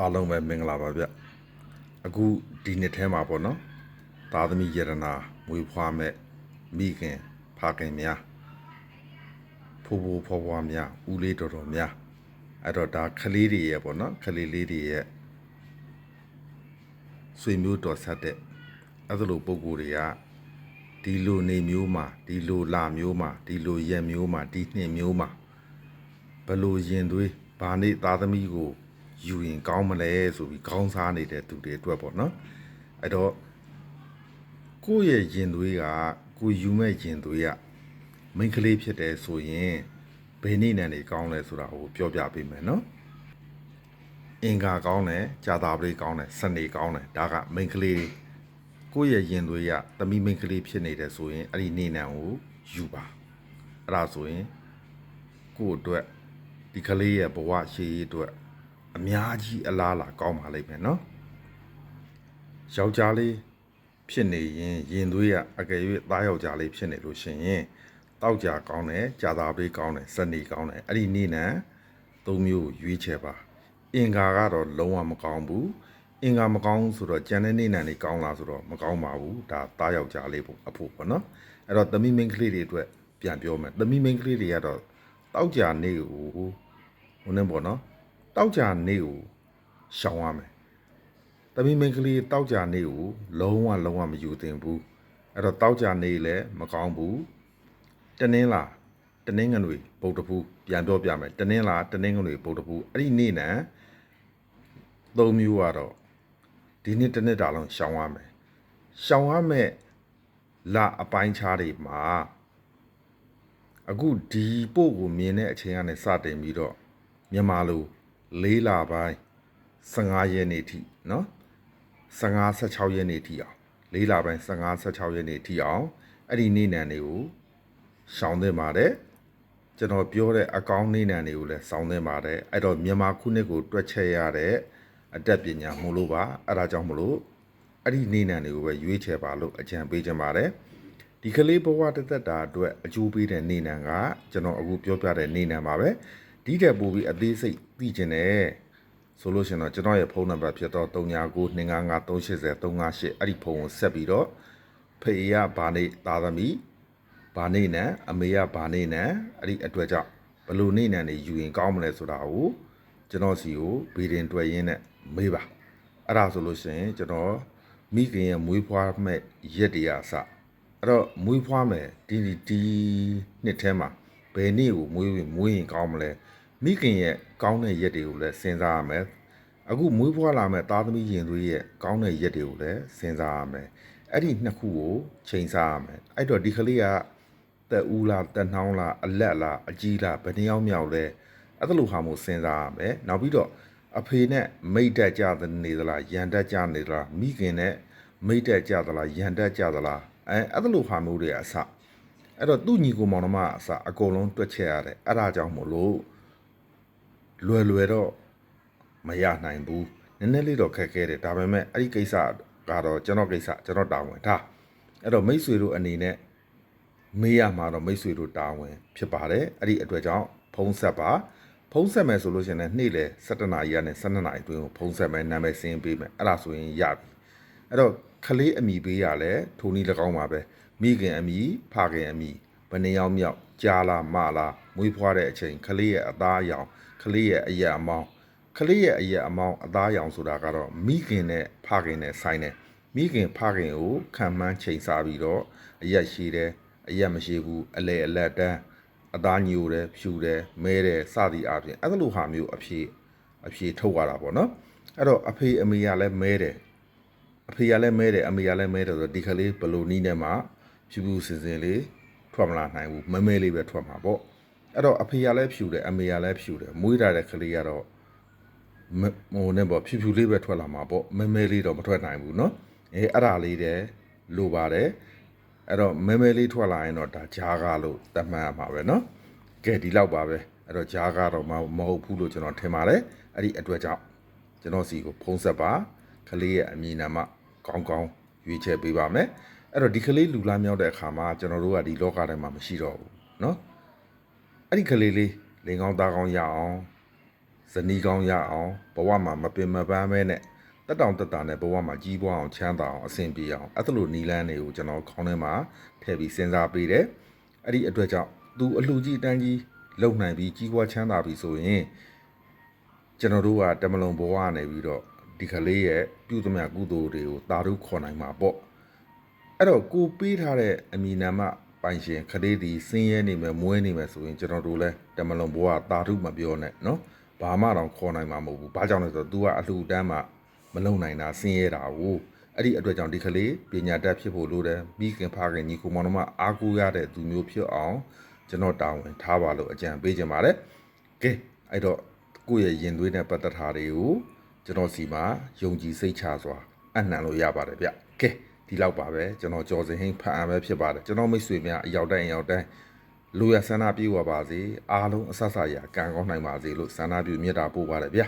အားလုံးပဲမင်္ဂလာပါဗျအခုဒီနှစ်ထဲမှာပေါ့နော်သာသမီယရနာမွေးဖွားမဲ့မိခင်ဖခင်များဖိုးဖိုးဖွားဖွားများဦးလေးတော်တော်များအဲ့တော့ဒါခလေးတွေရဲ့ပေါ့နော်ခလေးလေးတွေရဲ့ဆွေမျိုးတော်ဆက်တဲ့အဲ့ဒါလိုပုံကိုယ်တွေကဒီလိုနေမျိုးမှာဒီလိုလာမျိုးမှာဒီလိုရက်မျိုးမှာဒီနှစ်မျိုးမှာဘလို့ရင်သွေးဘာနေသားသမီးကို ယူရင်ကောင်းမလဲဆိုပြီးခေါင်းစားနေတဲ့သူတွေအတွက်ပေါ့နော်အဲ့တော့ကိုယ့်ရဲ့ရင်သွေးကကိုယူမဲ့ရင်သွေးကမိန်းကလေးဖြစ်တယ်ဆိုရင်ဘယ်နည်းနဲ့နေကောင်းလဲဆိုတာကိုပြောပြပေးမယ်နော်အင်္ဂါကောင်းတယ်ကြာတာပရိကောင်းတယ်စနေကောင်းတယ်ဒါကမိန်းကလေးကိုယ့်ရဲ့ရင်သွေးကသမီးမိန်းကလေးဖြစ်နေတယ်ဆိုရင်အဲ့ဒီနေနံကိုယူပါအဲ့ဒါဆိုရင်ကိုယ့်အတွက်ဒီကလေးရဲ့ဘဝရှေ့ရေးအတွက် အများကြီးအလားအလာကောင်းပါလိမ့်မယ်နော်ယောက်ျားလေးဖြစ်နေရင်ရင်သွေးကအကယ်၍သားယောက်ျားလေးဖြစ်နေလို့ရှိရင်တောက်ကြကောင်းတယ်ကြာသာပေးကောင်းတယ်စနေကောင်းတယ်အဲ့ဒီနေ့နံသုံးမျိုးကိုရွေးချယ်ပါ အင်္ဂါကတော့လုံးဝမကောင်းဘူးအင်္ဂါမကောင်းဘူးဆိုတော့ကြံတဲ့နေ့နံနေကောင်းလားဆိုတော့မကောင်းပါဘူးဒါသားယောက်ျားလေးပေါ့အဖို့ပေါ့နော်အဲ့တော့သမီးမိန်းကလေးတွေအတွက်ပြန်ပြောမယ်သမီးမိန်းကလေးတွေကတော့တောက်ကြနေကိုဟိုနေပေါ့နော် တောက်ကြနေကိုရှောင်ရမယ်တမီမင်္ဂလီတောက်ကြနေကိုလုံးဝလုံးဝမယူသင့်ဘူးအဲ့တော့တောက်ကြနေလည်းမကောင်းဘူးတနင်းလားတနင်းငွေဗုဒ္ဓဘူးပြန်ပြောပြမယ်တနင်းလားတနင်းငွေဗုဒ္ဓဘူးအဲ့ဒီနေ့နံသုံးမျိုးကတော့ဒီနေ့တစ်နေ့တာလုံးရှောင်ရမယ်ရှောင်ရမယ်လအပိုင်းခြားတွေမှာအခုဒီပို့ကိုမြင်တဲ့အချိန်ကနေစတင်ပြီးတော့မြန်မာလို ၄လပိုင်း15ရက်နေ့ထိနော်15 16ရက်နေ့ထိအောင်၄လပိုင်း15 16ရက်နေ့ထိအောင်အဲ့ဒီနေ့နံတွေကိုရှောင်းသင့်ပါတယ်ကျွန်တော်ပြောတဲ့အကောင်းနေနံတွေကိုလည်းစောင်းသင့်ပါတယ်အဲ့တော့မြန်မာခုနှစ်ကိုတွက်ချက်ရတဲ့အတတ်ပညာမို့လို့ပါအဲ့ဒါကြောင့်မလို့အဲ့ဒီနေနံတွေကိုပဲရွေးချယ်ပါလို့အကြံပေးချင်ပါတယ်ဒီကလေးဘဝတသက်တာအတွက်အကျိုးပေးတဲ့နေနံကကျွန်တော်အခုပြောပြတဲ့နေနံပါပဲ ဒီတက်ပို့ပြီးအသေးစိတ်သိကျင်တယ်ဆိုလို့ရှရင်တော့ကျွန်တော်ရဲ့ဖုန်းနံပါတ်ဖြစ်တော့39925538အဲ့ဒီဖုန်းကိုဆက်ပြီးတော့ဖေရဘာနေသားသမီးဘာနေနံအမေရဘာနေနံအဲ့ဒီအတွက်ကြောင့်ဘယ်လိုနေနံနေယူရင်ကောင်းမလဲဆိုတာကိုကျွန်တော်စီကိုဗီဒင်တွေ့ရင်းနဲ့မေးပါအဲ့ဒါဆိုလို့ရှရင်ကျွန်တော်မိခင်ရဲ့မွေးဖွားမဲ့ရက်တရာအစအဲ့တော့မွေးဖွားမယ်ဒီဒီဒီနှစ်ထဲမှာဘယ်နေ့ကိုမွေးရင်မွေးရင်ကောင်းမလဲ မိခင်ရဲ့ကောင်းတဲ့ရက်တွေကိုလည်းစဉ်းစားရမယ်အခုမွေးဖွားလာမဲ့သားသမီးရင်သွေးရဲ့ကောင်းတဲ့ရက်တွေကိုလည်းစဉ်းစားရမယ်အဲ့ဒီနှစ်ခုကိုချိန်ဆရမယ်အဲ့တော့ဒီကလေးကတက်ဦးလားတက်နှောင်းလားအလက်လားအကြီးလားဘယ်နှယောက်မြောက်လဲအဲ့ဒါလိုဟာမျိုးစဉ်းစားရမယ်နောက်ပြီးတော့အဖေနဲ့မိတ်တက်ကြနေသလားရန်တက်ကြနေသလားမိခင်နဲ့မိတ်တက်ကြသလားရန်တက်ကြသလားအဲအဲ့ဒါလိုဟာမျိုးတွေအစအဲ့တော့သူ့ညီကိုမောင်နှမအစအကုန်လုံးတွက်ချက်ရတယ်အဲ့ဒါကြောင့်မို့လို့ လွယ်လွယ်တော့မရနိုင်ဘူးနည်းနည်းလေးတော့ခက်ခဲတယ်ဒါပေမဲ့အဲ့ဒီကိစ္စကတော့ကျွန်တော်ကိစ္စကျွန်တော်တာဝန်ဒါအဲ့တော့မိတ်ဆွေတို့အနေနဲ့မေးရမှာတော့မိတ်ဆွေတို့တာဝန်ဖြစ်ပါတယ်အဲ့ဒီအတွက်ကြောင့်ဖုံးဆက်ပါဖုံးဆက်မယ်ဆိုလို့ရှိရင်လည်းနေ့လေ7နာရီကနေ12နာရီအတွင်းကိုဖုံးဆက်မယ်နာမည်စင်းပေးမယ်အဲ့ဒါဆိုရင်ရပြီအဲ့တော့ခလေးအမိပေးရလဲထိုနည်း၎င်းပါပဲမိခင်အမိဖခင်အမိဘယ်နှယောက်မြောက် ကြားလားမလားမွေးဖွားတဲ့အချိန်ခလေးရဲ့အသားအယောင်ခလေးရဲ့အရက်အမောင်းခလေးရဲ့အရက်အမောင်းအသားအယောင်ဆိုတာကတော့မိခင်နဲ့ဖခင်နဲ့ဆိုင်တယ်မိခင်ဖခင်ကိုခံမှန်းချိန်စားပြီးတော့အရက်ရှိတယ်အရက်မရှိဘူးအလေအလက်တန်းအသားညိုတယ်ဖြူတယ်မဲတယ်စသည်အပြင်အဲ့လိုဟာမျိုးအဖြေအဖြေထုတ်ရတာပေါ့နော်အဲ့တော့အဖေအမေကလည်းမဲတယ်အဖေကလည်းမဲတယ်အမေကလည်းမဲတယ်ဆိုတော့ဒီကလေးဘလိုနီးနဲ့မှဖြူဖြူစင်စင်လေး ထွက်မလာနိုင်ဘူးမဲမဲလေးပဲထွက်မှာပေါ့အဲ့တော့အဖေကလည်းဖြူတယ်အမေကလည်းဖြူတယ်မွေးထားတဲ့ကလေးကတော့မဟိုနဲ့ပေါ့ဖြူဖြူလေးပဲထွက်လာမှာပေါ့မဲမဲလေးတော့မထွက်နိုင်ဘူးเนาะအဲအဲ့ဒါလေးတဲ့လိုပါတယ်အဲ့တော့မဲမဲလေးထွက်လာရင်တော့ဒါဂျားကားလို့တတ်မှတ်ရမှာပဲเนาะကဲဒီလောက်ပါပဲအဲ့တော့ဂျားကားတော့မမဟုတ်ဘူးလို့ကျွန်တော်ထင်ပါတယ်အဲ့ဒီအတွက်ကြောင့် ကျွန်တော်စီကိုဖုံးဆက်ပါကလေးရဲ့အမည်နာမကောင်းကောင်းရွေးချယ်ပေးပါမယ် အဲ့တော့ဒီကလေးလူလားမြောက်တဲ့အခါမှာကျွန်တော်တို့ကဒီလောကထဲမှာမရှိတော့ဘူးเนาะအဲ့ဒီကလေးလေးလင်ကောင်းသားကောင်းရအောင် ဇနီးကောင်းရအောင်ဘဝမှာမပင်မပန်းမဲနဲ့တက်တောင်တက်တာနဲ့ဘဝမှာကြီးပွားအောင်ချမ်းသာအောင်အဆင်ပြေအောင်အဲ့လိုနီလန်းတွေကိုကျွန်တော်ခေါင်းထဲမှာထည့်ပြီးစဉ်းစားပေးတယ်အဲ့ဒီအတွက်ကြောင့်သူအလှကြီးအတန်းကြီးလုံနိုင်ပြီးကြီးပွားချမ်းသာပြီဆိုရင် ကျွန်တော်တို့ကတမလုံဘဝကနေပြီးတော့ဒီကလေးရဲ့ပြုသမျှကုသိုလ်တွေကိုတာရုခေါ်နိုင်မှာပေါ့ အဲ့တော့ကိုပေးထားတဲ့အမည်နာမပိုင်ရှင်ခလေးဒီစင်းရဲနေမယ်မွေးနေမယ်ဆိုရင်ကျွန်တော်တို့လဲတမလွန်ဘိုးကတာထုမပြောနဲ့နော်ဘာမှတော့ခေါ်နိုင်မှာမဟုတ်ဘူးဘာကြောင့်လဲဆိုတော့ तू ကအလှူတန်းမှမလုံနိုင်တာစင်းရဲတာကိုအဲ့ဒီအတွက်ကြောင့်ဒီကလေးပညာတတ်ဖြစ်ဖို့လိုတယ်မိခင်ဖခင်ညီကိုမောင်တို့မှအားကိုးရတဲ့သူမျိုးဖြစ်အောင်ကျွန်တော်တာဝန်ထားပါလို့အကြံပေးချင်ပါတယ်ကဲအဲ့တော့ကိုယ့်ရဲ့ရင်သွေးနဲ့ပတ်သက်တာတွေကိုကျွန်တော်စီမှာယုံကြည်စိတ်ချစွာအနှံလို့ရပါတယ်ဗျကဲ ဒီလောက်ပါပဲကျွန်တော်ကြော်စင်ဟင်းဖတ်အံပဲဖြစ်ပါတယ်ကျွန်တော်မိတ်ဆွေများအရောက်တိုင်းအရောက်တိုင်းလူရဆန္ဒပြေဝပါစေအားလုံးအဆဆရာကံကောင်းနိုင်ပါစေလို့ဆန္ဒပြုမေတ္တာပို့ပါတယ်ဗျ